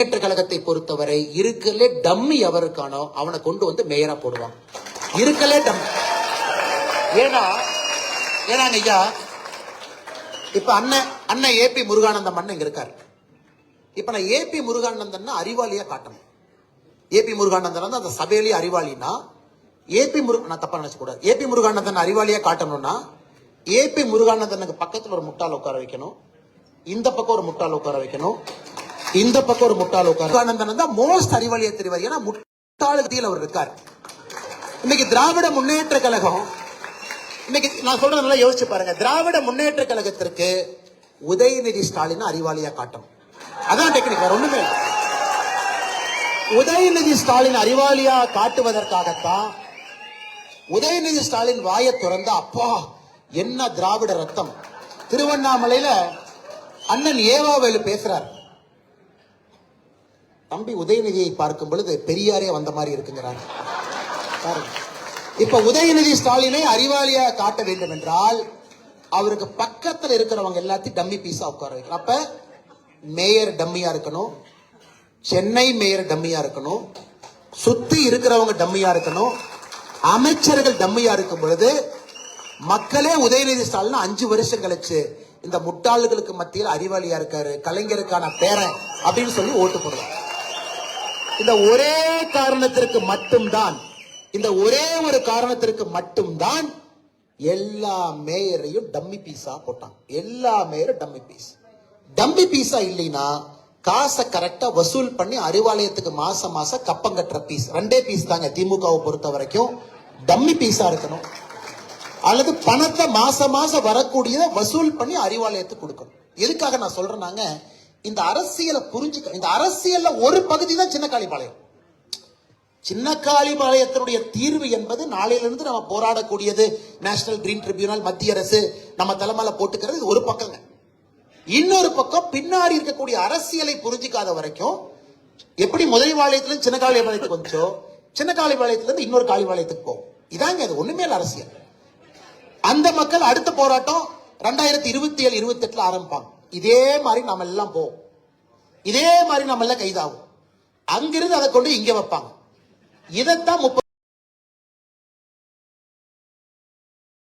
முன்னேற்ற கழகத்தை பொறுத்தவரை இருக்கலே டம்மி எவருக்கானோ அவனை கொண்டு வந்து மேயரா போடுவான். இருக்கலே டம்மி. ஏன்னா ஏன்னா ஐயா இப்ப அண்ணன் அண்ணன் ஏபி முருகானந்தம் அண்ணன் இங்க இருக்காரு. இப்ப நான் ஏபி முருகானந்தன் அறிவாளியா காட்டணும். ஏபி முருகானந்தன் வந்து அந்த சபையிலேயே அறிவாளினா ஏபி முரு நான் தப்பா நினைச்ச ஏபி முருகானந்தன் அறிவாளியா காட்டணும்னா ஏபி முருகானந்தனுக்கு பக்கத்துல ஒரு முட்டாள் உட்கார வைக்கணும். இந்த பக்கம் ஒரு முட்டாள் உட்கார வைக்கணும். இந்த பக்கம் ஒரு முட்டாள் உட்கார தான் மோஸ்ட் அறிவாளியை தெரிவார். ஏன்னா முட்டாளுக்கு அவர் இருக்கார். இன்னைக்கு திராவிட முன்னேற்ற கழகம் இன்னைக்கு நான் சொல்றது நல்லா யோசிச்சு பாருங்க. திராவிட முன்னேற்ற கழகத்திற்கு உதயநிதி ஸ்டாலின் அறிவாளியா காட்டணும். அதான் டெக்னிக் வேற ஒண்ணுமே உதயநிதி ஸ்டாலின் அறிவாளியா காட்டுவதற்காகத்தான் உதயநிதி ஸ்டாலின் வாயை திறந்த அப்பா என்ன திராவிட ரத்தம். திருவண்ணாமலையில அண்ணன் ஏவாவேலு பேசுறாரு. தம்பி உதயநிதியை பார்க்கும் பொழுது பெரியாரே வந்த மாதிரி இருக்குங்கிறாங்க பாருங்க. இப்ப உதயநிதி ஸ்டாலினை அறிவாளியா காட்ட வேண்டும் என்றால் அவருக்கு பக்கத்துல இருக்கிறவங்க எல்லாத்தையும் டம்மி பீஸா உட்கார வைக்கணும். அப்ப மேயர் டம்மியா இருக்கணும் சென்னை மேயர் டம்மியா இருக்கணும் சுத்தி இருக்கிறவங்க டம்மியா இருக்கணும் அமைச்சர்கள் டம்மியா இருக்கும் பொழுது மக்களே உதயநிதி ஸ்டாலின் அஞ்சு வருஷம் கழிச்சு இந்த முட்டாள்களுக்கு மத்தியில் அறிவாளியா இருக்காரு கலைஞருக்கான பேரன் அப்படின்னு சொல்லி ஓட்டு போடுவாங்க. இந்த ஒரே காரணத்திற்கு மட்டும்தான் இந்த ஒரே ஒரு காரணத்திற்கு மட்டும்தான் எல்லா மேயரையும் டம்மி பீஸா போட்டான். எல்லா மேயரும் டம்மி பீஸ் டம்மி பீஸா இல்லைன்னா காசை கரெக்டா வசூல் பண்ணி அறிவாலயத்துக்கு மாச மாசம் கப்பம் கட்டுற பீஸ் ரெண்டே பீஸ் தாங்க திமுகவை பொறுத்த வரைக்கும். டம்மி பீஸா இருக்கணும். அல்லது பணத்தை மாச மாசம் வரக்கூடியதை வசூல் பண்ணி அறிவாலயத்துக்கு கொடுக்கணும். எதுக்காக நான் சொல்றேன்னாங்க இந்த அரசியலை புரிஞ்சுக்க இந்த அரசியல்ல ஒரு பகுதி தான் சின்ன காளிபாளையம் சின்ன காளிபாளையத்தினுடைய தீர்வு என்பது நாளையிலிருந்து நம்ம போராடக்கூடியது நேஷனல் கிரீன் ட்ரிபியூனல் மத்திய அரசு நம்ம தலைமையில போட்டுக்கிறது. இது ஒரு பக்கங்க. இன்னொரு பக்கம் பின்னாடி இருக்கக்கூடிய அரசியலை புரிஞ்சிக்காத வரைக்கும் எப்படி முதல் வாளையத்துல சின்ன காளிபாளையத்துக்கு வந்துச்சோ சின்ன காளிபாளையத்துல இருந்து இன்னொரு காளிபாளையத்துக்கு போகும் இதாங்க அது ஒண்ணுமே இல்லை அரசியல். அந்த மக்கள் அடுத்த போராட்டம் ரெண்டாயிரத்தி இருபத்தி ஏழு இருபத்தி எட்டுல ஆரம்பிப்பாங்க. இதே மாதிரி நம்ம எல்லாம் போவோம். இதே மாதிரி நம்ம எல்லாம் கைதாகும். அங்கிருந்து அதை கொண்டு இங்க வைப்பாங்க. இதைத்தான் முப்பது